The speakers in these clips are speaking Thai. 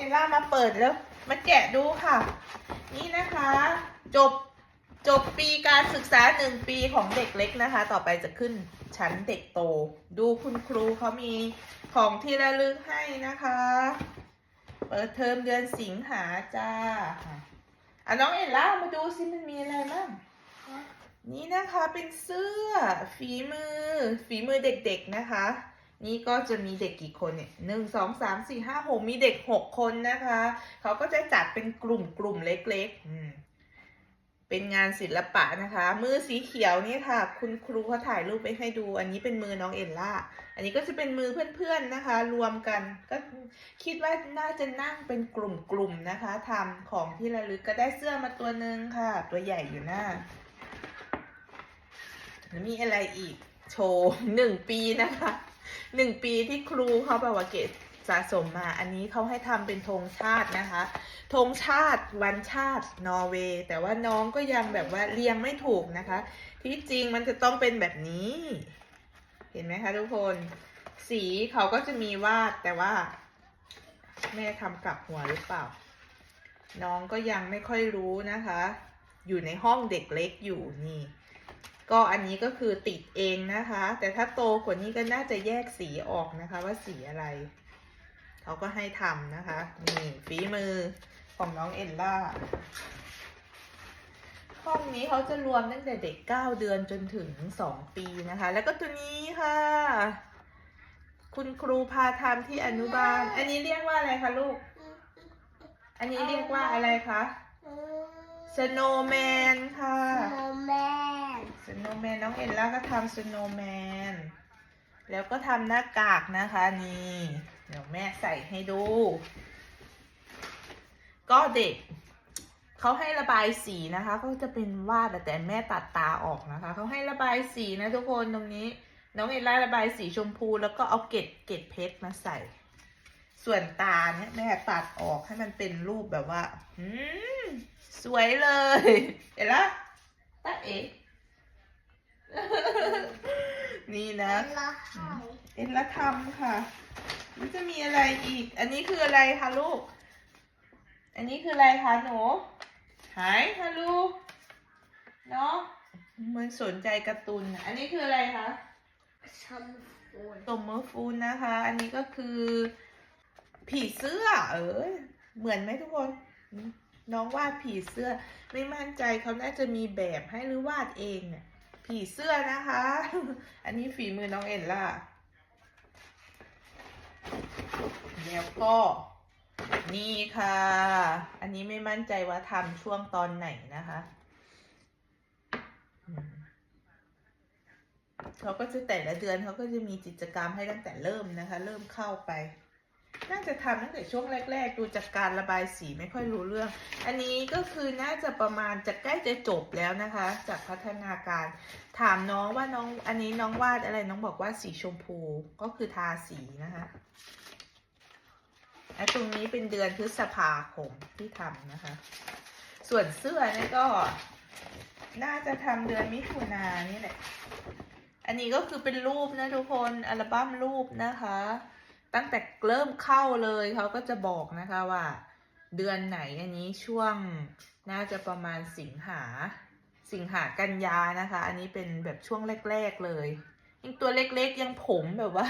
เอล่ามาเปิดแล้วมาแกะดูค่ะ นี่นะคะ จบจบปีการศึกษาหนึ่งปีของเด็กเล็กนะคะ ต่อไปจะขึ้นชั้นเด็กโต ดูคุณครูเขามีของที่ระลึกให้นะคะ เปิดเทอมเดือนสิงหาจ้าอะน้องเอลล่ามาดูสิมันมีอะไรบ้างนี่นะคะเป็นเสื้อฝีมือฝีมือเด็กๆนะคะ นี่ก็จะมีเด็กกี่คนเนี่ยหนึ่งสองสามสี่ห้าหกมีเด็กหกคนนะคะ เขาก็จะจัดเป็นกลุ่มกลุ่มเล็กๆ เป็นงานศิลปะนะคะ มือสีเขียวนี่ค่ะ คุณครูเขาถ่ายรูปไปให้ดู อันนี้เป็นมือน้องเอลล่า อันนี้ก็จะเป็นมือเพื่อนๆนะคะ รวมกัน ก็คิดว่าน่าจะนั่งเป็นกลุ่มๆนะคะทำของที่ระลึกก็ได้เสื้อมาตัวหนึ่งค่ะ ตัวใหญ่อยู่หน้าแล้วมีอะไรอีก โชว์หนึ่งปีนะคะ หนึ่งปีที่ครูเขาแบบว่าเกตสะสมมา อันนี้เขาให้ทำเป็นธงชาตินะคะธงชาติวันชาตินอร์เวย์แต่ว่าน้องก็ยังแบบว่าเรียงไม่ถูกนะคะ ที่จริงมันจะต้องเป็นแบบนี้ เห็นไหมคะทุกคน สีเขาก็จะมีวาดแต่ว่า แม่ทำกลับหัวหรือเปล่า น้องก็ยังไม่ค่อยรู้นะคะ อยู่ในห้องเด็กเล็กอยู่นี่ ก็อันนี้ก็คือติดเองนะคะ แต่ถ้าโตกว่านี้ก็น่าจะแยกสีออกนะคะ ว่าสีอะไร เขาก็ให้ทำนะคะ นี่ฝีมือของน้องเอลล่า ห้องนี้เขาจะรวมตั้งแต่เด็ก9เดือนจนถึง2ปีนะคะ แล้วก็ตัวนี้ค่ะ คุณครูพาทำที่อนุบาล อันนี้เรียกว่าอะไรคะลูก อันนี้เรียกว่าอะไรคะสโนว์แมนค่ะ แม่ สโนว์แมนน้ องเอลล่าก็ทำสโนว์แมน แล้วก็ทำหน้ากากนะคะนี่ เดี๋ยวแม่ใส่ให้ดู ก็เด็กเขาให้ระบายสีนะคะ ก็จะเป็นวาดแต่แม่ตัดตาออกนะคะ เขาให้ระบายสีนะทุกคนตรงนี้ น้องเอลล่าระบายสีชมพู แล้วก็เอาเกล็ดเกล็ดเพชรมาใส่ ส่วนตาเนี่ยแม่ตัดออกให้มันเป็นรูปแบบว่าสวยเลย เห็นละตาเอ๋ นี่นะละเอ็นละทำค่ะ มันจะมีอะไรอีก อันนี้คืออะไรคะลูก อันนี้คืออะไรคะหนูหายคะลูกเนาะเหมันสนใจการ์ตูนอะอันนี้คืออะไรคะชมพูตมเมอร์ฟูนนะคะ อันนี้ก็คือ ผีเสื้อ เออเหมือนไหมทุกคน น้องวาดผีเสื้อ ไม่มั่นใจเขาน่าจะมีแบบให้หรือวาดเองเนี่ย ผีเสื้อนะคะ อันนี้ฝีมือน้องเอ็นล่าแล้วก็นี่ค่ะ อันนี้ไม่มั่นใจว่าทำช่วงตอนไหนนะคะ เขาก็จะแต่ละเดือนเขาก็จะมีกิจกรรมให้ตั้งแต่เริ่มนะคะ เริ่มเข้าไป น่าจะทำตั้งแต่ช่วงแรก ๆ ดูจากการระบายสีไม่ค่อยรู้เรื่อง อันนี้ก็คือน่าจะประมาณจะใกล้จะจบแล้วนะคะ จากพัฒนาการ ถามน้องว่าน้องอันนี้น้องวาดอะไรน้องบอกว่าสีชมพูก็คือทาสีนะคะและตรงนี้เป็นเดือนพฤษภาคมที่ทำนะคะ ส่วนเสื้อนี่ก็น่าจะทำเดือนมิถุนายนนี่แหละ อันนี้ก็คือเป็นรูปนะทุกคน อัลบั้มรูปนะคะ ตั้งแต่เริ่มเข้าเลยเขาก็จะบอกนะคะว่า เดือนไหนอันนี้ช่วงน่าจะประมาณสิงหา สิงหากันยานะคะ อันนี้เป็นแบบช่วงแรก ๆ เลยยังตัวเล็กๆยังผมแบบว่า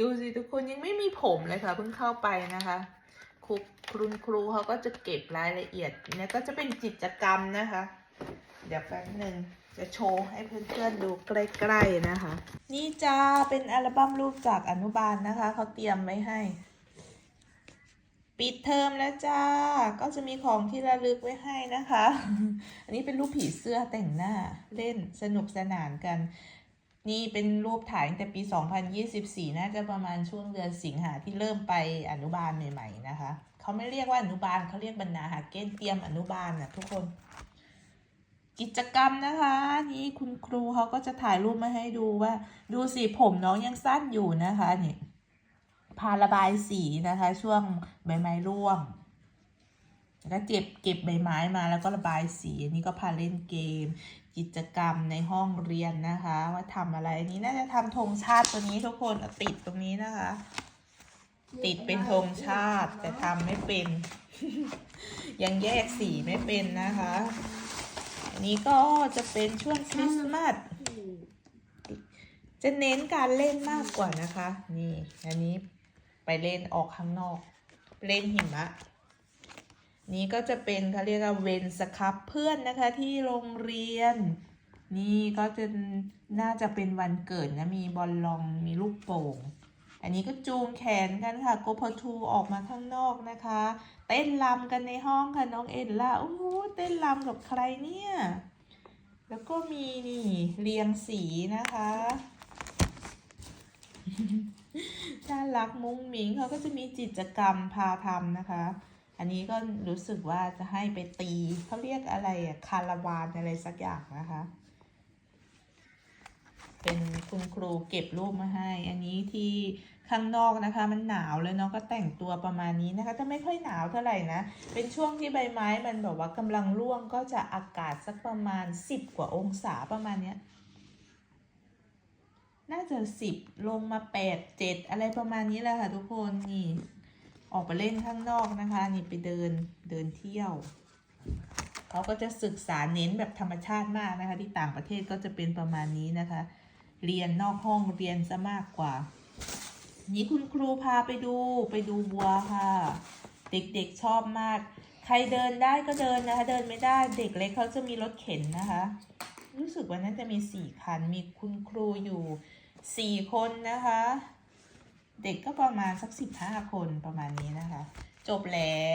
ดูสิทุกคนยังไม่มีผมเลยค่ะเพิ่งเข้าไปนะคะครูคุณครูเขาก็จะเก็บรายละเอียดเนี่ยก็จะเป็นกิจกรรมนะคะ เดี๋ยวแป๊บหนึ่ง จะโชว์ให้เพื่อนๆดูใกล้ๆนะคะ นี่จ้าเป็นอัลบั้มรูปจากอนุบาลนะคะ เขาเตรียมไว้ให้ ปิดเทอมแล้วจ้า ก็จะมีของที่ระลึกไว้ให้นะคะ อันนี้เป็นรูปผีเสื้อแต่งหน้าเล่นสนุกสนานกัน นี่เป็นรูปถ่ายตั้งแต่ปี 2024 น่าจะประมาณช่วงเดือนสิงหาที่เริ่มไปอนุบาลใหม่ ๆ นะคะ เขาไม่เรียกว่าอนุบาลเขาเรียกบรรณาหาเกณฑ์เตรียมอนุบาลนะทุกคน กิจกรรมนะคะ นี่คุณครูเขาก็จะถ่ายรูปมาให้ดูว่า ดูสิผมน้องยังสั้นอยู่นะคะนี่พาระบายสีนะคะ ช่วงใบไม้ร่วงแล้วเก็บเก็บใบไม้มาแล้วก็ระบายสีอันนี้ก็พาเล่นเกม กิจกรรมในห้องเรียนนะคะ ว่าทำอะไรอันนี้น่าจะทำธงชาติตัวนี้ทุกคนติดตรงนี้นะคะ ติดเป็นธงชาติแต่ทำไม่เป็น ยังแยกสีไม่เป็นนะคะ นี้ก็จะเป็นช่วงคริสต์มาสจะเน้นการเล่นมากกว่านะคะ นี่ อันนี้ไปเล่นออกข้างนอก เล่นหิมะ นี่ก็จะเป็นเขาเรียกว่าเวนสครับเพื่อนนะคะที่โรงเรียน นี่ก็จะน่าจะเป็นวันเกิดนะ มีบอลลองมีลูกโป่ง อันนี้ก็จูงแขนกันค่ะโกพทูออกมาข้างนอกนะคะ เต้นรำกันในห้องค่ะน้องเอ็นล่ะโอ้โหเต้นรำกับใครเนี่ย แล้วก็มีนี่เรียงสีนะคะน่ารักมุ้งมิ้งเขาก็จะมีกิจกรรมพาทำนะคะ อันนี้ก็รู้สึกว่าจะให้ไปตีเขาเรียกอะไรอะคาราวานอะไรสักอย่างนะคะ เป็นคุณครูเก็บรูปมาให้ อันนี้ที่ข้างนอกนะคะ มันหนาวแล้วน้องก็แต่งตัวประมาณนี้นะคะจะไม่ค่อยหนาวเท่าไหร่นะ เป็นช่วงที่ใบไม้มันแบบว่ากำลังร่วงก็จะอากาศสักประมาณสิบกว่าองศาประมาณเนี้ยน่าจะสิบลงมาแปดเจ็ดอะไรประมาณนี้แหละค่ะทุกคนนี่ออกไปเล่นข้างนอกนะคะ นี่ไปเดินเดินเที่ยวเขาก็จะศึกษาเน้นแบบธรรมชาติมากนะคะ ที่ต่างประเทศก็จะเป็นประมาณนี้นะคะ เรียนนอกห้องเรียนซะมากกว่า นี่คุณครูพาไปดูไปดูวัวค่ะ เด็กๆชอบมาก ใครเดินได้ก็เดินนะคะ เดินไม่ได้เด็กเล็กเขาจะมีรถเข็นนะคะ รู้สึกว่านั้นจะมีสี่คันมีคุณครูอยู่สี่คนนะคะ เด็กก็ประมาณสักสิบห้าคนประมาณนี้นะคะ จบแล้ว